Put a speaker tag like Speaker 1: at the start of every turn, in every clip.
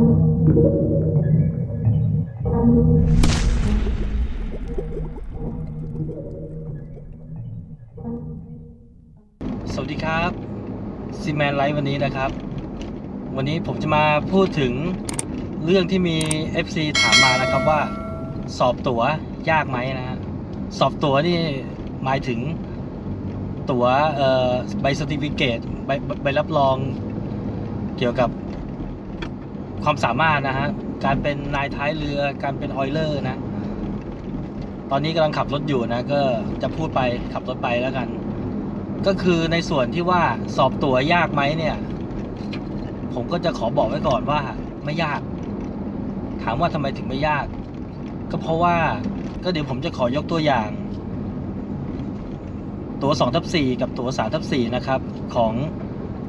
Speaker 1: สวัสดีครับซีแมนไลฟ์วันนี้นะครับ วันนี้ผมจะมาพูดถึงเรื่องที่มี FC ถามมานะครับว่า สอบตั๋วยากไหมนะฮะสอบตั๋วนี่หมายถึงตั๋วใบสติฟิเคตใบใบรับรองเกี่ยวกับ ความสามารถนะฮะ การเป็นนายท้ายเรือ การเป็นออยเลอร์นะ ตอนนี้กำลังขับรถอยู่นะ ก็จะพูดไปขับรถไปแล้วกัน ก็คือในส่วนที่ว่าสอบตั๋วยากไหมเนี่ย ผมก็จะขอบอกไว้ก่อนว่า ไม่ยาก ถามว่าทำไมถึงไม่ยาก ก็เพราะว่าก็เดี๋ยวผมจะขอยกตัวอย่าง ตัว2ทับ4กับตัว3ทับ4นะครับ ของ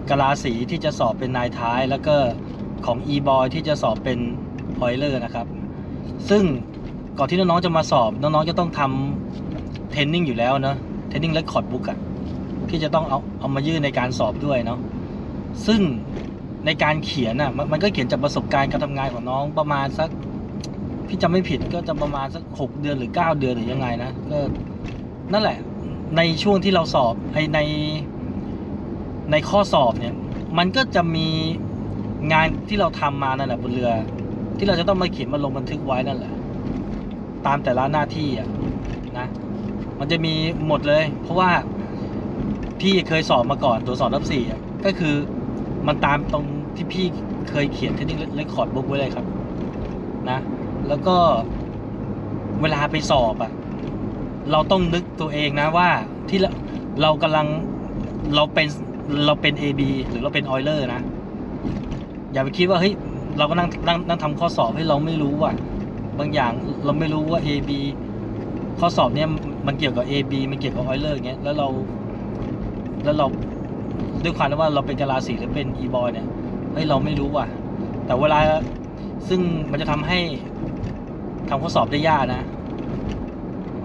Speaker 1: กะลาสีที่จะสอบเป็นนายท้ายแล้วก็ ของ e-boy ที่จะสอบเป็นออยเลอร์นะครับ ซึ่งก่อนที่น้องๆจะมาสอบ น้องๆจะต้องทำเทนนิ่งอยู่แล้วเนอะเทนนิ่งและคอร์ดบุ๊กอะที่จะต้องเอาเอามายื่นในการสอบด้วยเนาะซึ่งในการเขียนอะมันมันก็เขียนจากประสบการณ์การทำงานของน้องประมาณสักพี่จำไม่ผิดก็จะประมาณสักหกเดือนหรือเก้าเดือนหรือยังไงนะก็นั่นแหละในช่วงที่เราสอบในในข้อสอบเนี่ย มันก็จะมี งานที่เราทำมานั่นแหละบนเรือ ที่เราจะต้องมาเขียนมาลงบันทึกไว้นั่นแหละ ตามแต่ละหน้าที่อะนะ มันจะมีหมดเลย เพราะว่าพี่เคยสอบมาก่อนตัวสอบรับสี่อะก็คือมันตามตรงที่พี่เคยเขียนเทนนิ่เรคคอร์ดบุ๊กไว้เลยครับ นะ แล้วก็เวลาไปสอบอะ เราต้องนึกตัวเองนะว่าที่เราเรากำลังเราเป็นเราเป็น AB หรือเราเป็นออยเลอร์นะ อย่าไปคิดว่าเฮ้ยเราก็นั่งนั่งนั่งทำข้อสอบให้เราไม่รู้ว่าบางอย่างเราไม่รู้ว่า AB ข้อสอบเนี้ยมันเกี่ยวกับ AB มันเกี่ยวกับออยเลอร์อย่างเงี้ยแล้วเรา แล้วเราด้วยความที่ว่าเราเป็นกะลาสีหรือเป็นอีบอยเนี่ยเฮ้ยเราไม่รู้ว่ะ แต่เวลาซึ่งมันจะทำให้ทำข้อสอบได้ยากนะ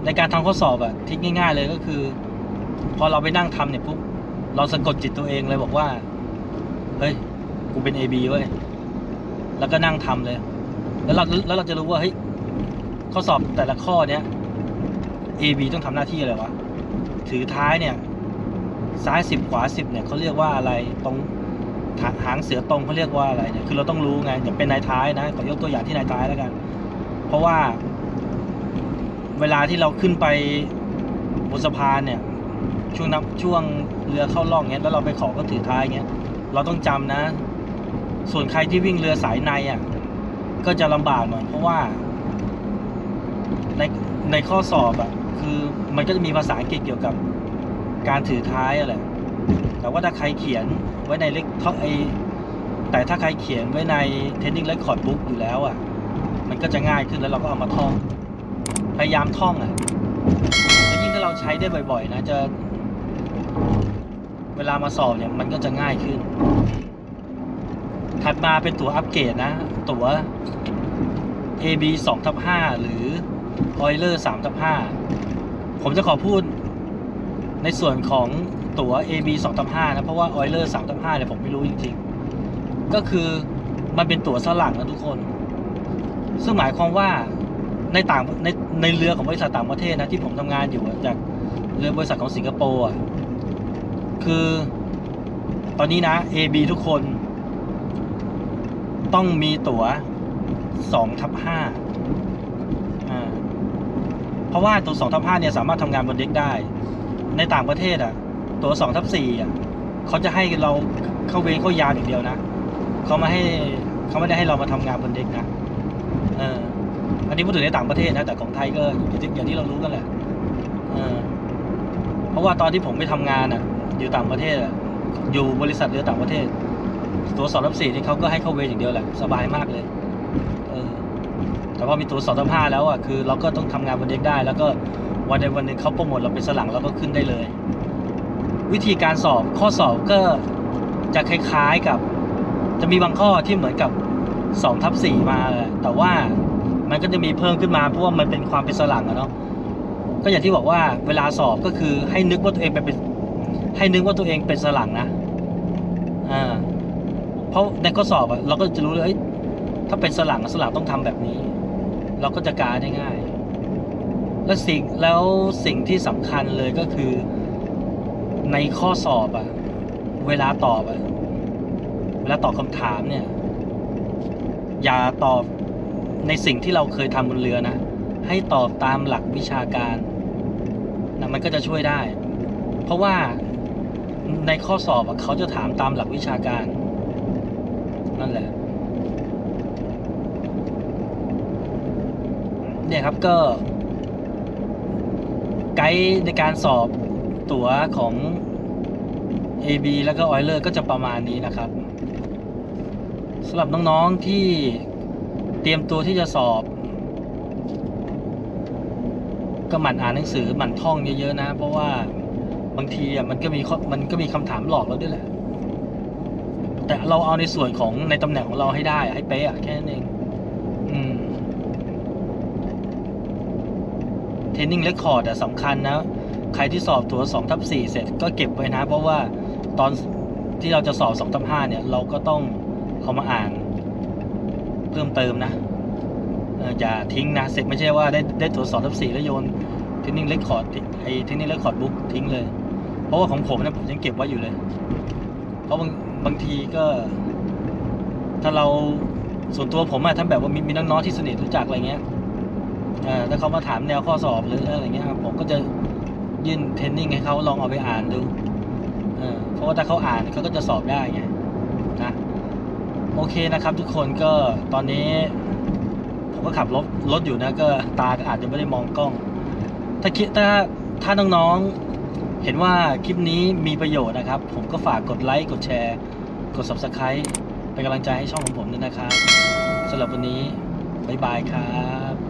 Speaker 1: ในการทำข้อสอบอะทิศง่าย ๆ เลยก็คือ พอเราไปนั่งทำเนี่ยปุ๊บเราสะกดจิตตัวเองเลยบอกว่า เฮ้ย กูเป็น AB เว้ยแล้วก็นั่งทำเลย แล้วเราแล้วเราจะรู้ว่าเฮ้ยข้อสอบแต่ละข้อเนี้ย AB ต้องทำหน้าที่อะไรวะถือท้ายเนี่ย ซ้ายสิบขวาสิบเนี่ยเขาเรียกว่าอะไรตรงหางเสือตรงเขาเรียกว่าอะไรเนี่ยคือเราต้องรู้ไงอย่างเป็นนายท้ายนะขอยกตัวอย่างที่นายท้ายแล้วกัน เพราะว่า เวลาที่เราขึ้นไปบนสะพานเนี่ยช่วงนับช่วงเรือเข้าล่องเงี้ยแล้วเราไปขอก็ถือท้ายเงี้ย เราต้องจำนะ ส่วนใครที่วิ่งเรือสายในอะก็จะลำบากหน่อยเพราะว่าในในข้อสอบอะคือมันก็จะมีภาษาอังกฤษเกี่ยวกับการถือท้ายอะไรแต่ว่าถ้าใครเขียนไว้ในเล็กท่อไอแต่ถ้าใครเขียนไว้ใน training record book อยู่แล้วอะ มันก็จะง่ายขึ้นแล้วเราก็เอามาท่อง พยายามท่องอะแล้วยิ่งถ้าเราใช้ได้บ่อย ๆ นะจะ เวลามาสอบเนี่ยมันก็จะง่ายขึ้น ถัดมาเป็นตั๋วอัปเกรดนะ ตั๋ว AB 2ทับ5หรือ Oiler 3ทับ5ผมจะขอพูดในส่วนของตั๋ว AB 2ทับ5นะ เพราะว่า Oiler 3ทับ5เนี่ยผมไม่รู้จริงๆ ก็คือมันเป็นตั๋วสลักนะทุกคน ซึ่งหมายความว่าในต่างในในเรือของบริษัทต่างประเทศนะที่ผมทำงานอยู่จากเรือบริษัทของสิงคโปร์คือตอนนี้นะ AB ทุกคน ต้องมีตั๋ว2ทับ5อ่าเพราะว่าตัว2ทับ5เนี่ยสามารถทำงานบนเด็กได้ ในต่างประเทศอะ ตัว2ทับ4อะเขาจะให้เราเข้าเวรเข้ายามอย่างเดียวนะเขาไม่ให้เขาไม่ได้ให้เรามาทำงานบนเด็กนะเอออันนี้พูดถึงในต่างประเทศนะแต่ของไทยก็อย่างที่เรารู้กันแหละเออเพราะว่าตอนที่ผมไปทำงานอะ อยู่ต่างประเทศอะอยู่บริษัทเรือต่างประเทศ ตัวสองทับสี่นี่เขาก็ให้เข้าเวรอย่างเดียวแหละสบายมากเลย เออ แต่ว่ามีตัวสองทับห้าแล้วอะคือ เราก็ต้องทำงานบนเด็กได้ แล้วก็วันใดวันหนึ่งเขาโปรโมทเราเป็นสลังเราก็ขึ้นได้เลย วิธีการสอบข้อสอบก็จะคล้ายๆกับ จะมีบางข้อที่เหมือนกับสองทับสี่มาแหละแต่ว่ามันก็จะมีเพิ่มขึ้นมาเพราะว่ามันเป็นความเป็นสลังอะเนาะก็อย่างที่บอกว่าเวลาสอบก็คือให้นึกว่าตัวเองเป็นให้นึกว่าตัวเองเป็นสลังนะอ่า เพราะในข้อสอบอะเราก็จะรู้เลยถ้าเป็นสลังสลังต้องทำแบบนี้ เราก็จะการได้ง่าย และสิ่งแล้วสิ่งที่สำคัญเลยก็คือ ในข้อสอบอะเวลาตอบอะเวลาตอบคำถามเนี่ย อย่าตอบในสิ่งที่เราเคยทำบนเรือนะ ให้ตอบตามหลักวิชาการนะมันก็จะช่วยได้ เพราะว่าในข้อสอบอเขาจะถามตามหลักวิชาการ นั่นแหละ เนี่ยครับก็ ไกด์ในการสอบตั๋วของ AB แล้วก็ o อยเลอร์ก็จะประมาณนี้นะครับสำหรับน้องๆที่เตรียมตัวที่จะสอบ ก็หมั่นอ่านหนังสือหมั่นท่องเยอะๆนะ เพราะว่าบางทีอะมันก็มีมันก็มีคำถามหลอกเราด้วยแหละ แต่เราเอาในส่วนของในตำแหน่งของเราให้ได้ให้เป๊ะแค่นั้นเองเทนนิ่งเรคคอร์ดสำคัญนะ ใครที่สอบตัว2ทับ4เสร็จก็เก็บไว้นะ เพราะว่าตอนที่เราจะสอบ2ทับ5เนี่ย เราก็ต้องเอามาอ่าน เพิ่มเติมนะอย่าทิ้งนะ เสร็จไม่ใช่ว่าได้ได้ตัว2ทับ4แล้วโยนเทนนิ่งเรคคอร์ดไอ้เทนนิ่งเรคคอร์ดบุ๊กทิ้งเลย เพราะว่าของผมเนี่ยผมยังเก็บไว้อยู่เลย เพราะบางบางทีก็ ถ้าเราส่วนตัวผมอะถ้าแบบว่ามีมีน้องๆที่สนิทรู้จักอะไรเงี้ยอ่อถ้าเขามาถามแนวข้อสอบหรืออะไรเงี้ยผมก็จะยื่นเทรนนิ่งให้เขาลองเอาไปอ่านดูเออเพราะว่าถ้าเขาอ่านเขาก็จะสอบได้ไงนะโอเคนะครับ ทุกคนก็ตอนนี้ ผมก็ขับรถรถอยู่นะ ก็ตาก็อาจจะไม่ได้มองกล้อง ถ้าคิดถ้าถ้าน้องๆ เห็นว่าคลิปนี้มีประโยชน์นะครับ ผมก็ฝากกดไลค์กดแชร์ กด subscribe เป็นกำลังใจให้ช่องของผมด้วยนะครับสำหรับวันนี้ บ๊ายบายครับ